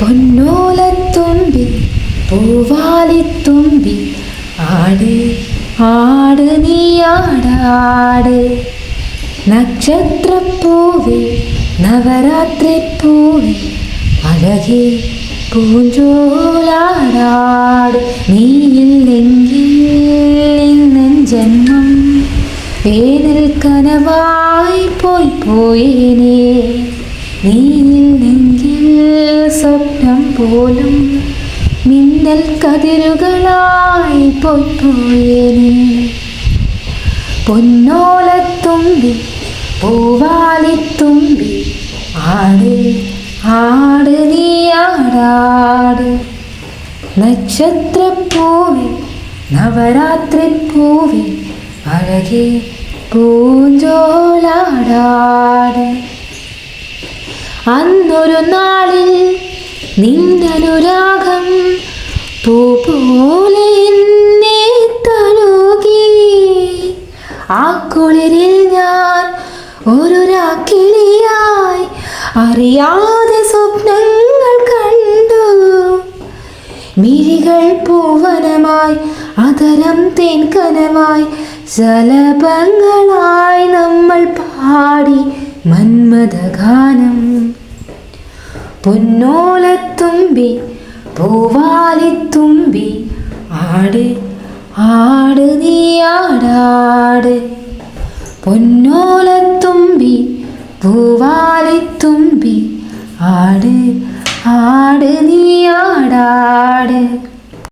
പൊന്നോലത്തുമ്പി പൂവാലിത്തുമ്പി ആട് ആട് നീ ആടാട് നക്ഷത്രപ്പൂവി നവരാത്രി പൂവി അഴകി പൂഞ്ചോലാടാട്. നീയില്ലെങ്കിൽ ഇന്നൻ ജന്മം വേനൽ കനവായി പോയി പോയേനേ. നീയില്ലെങ്കിൽ സ്വപ്നം പോലും മിന്നൽ കതിരുകളായി പൊയ്പോയേനെ പോയേനേ പൊന്നോലത്തുമ്പി പൂവാലിത്തുമ്പി ആട് ആട് നീ ആടാട്. നക്ഷത്രപ്പൂവി നവരാത്രി പൂവി അഴകി പൂഞ്ചോലാടാട്. അന്നൊരു നാളിൽ നിന്നനുരാഗം പോലെ എന്നെ തഴുകി. ആ കുളിരിൽ ഞാൻ ഒരു രാക്കിളിയായി അറിയാതെ സ്വപ്നങ്ങൾ കണ്ടു. മിഴികൾ പൂവനമായി അതരം തേൻകനമായി ശലഭങ്ങളായി നമ്മൾ പാടി മന്മഥഗാനം പൊന്നോലത്തുമ്പി പൂവാലിത്തുമ്പി ആട് ആട് നീ ആടാട്. പൂവാലി തുമ്പി ആട് ആട് നീ ആടാട്.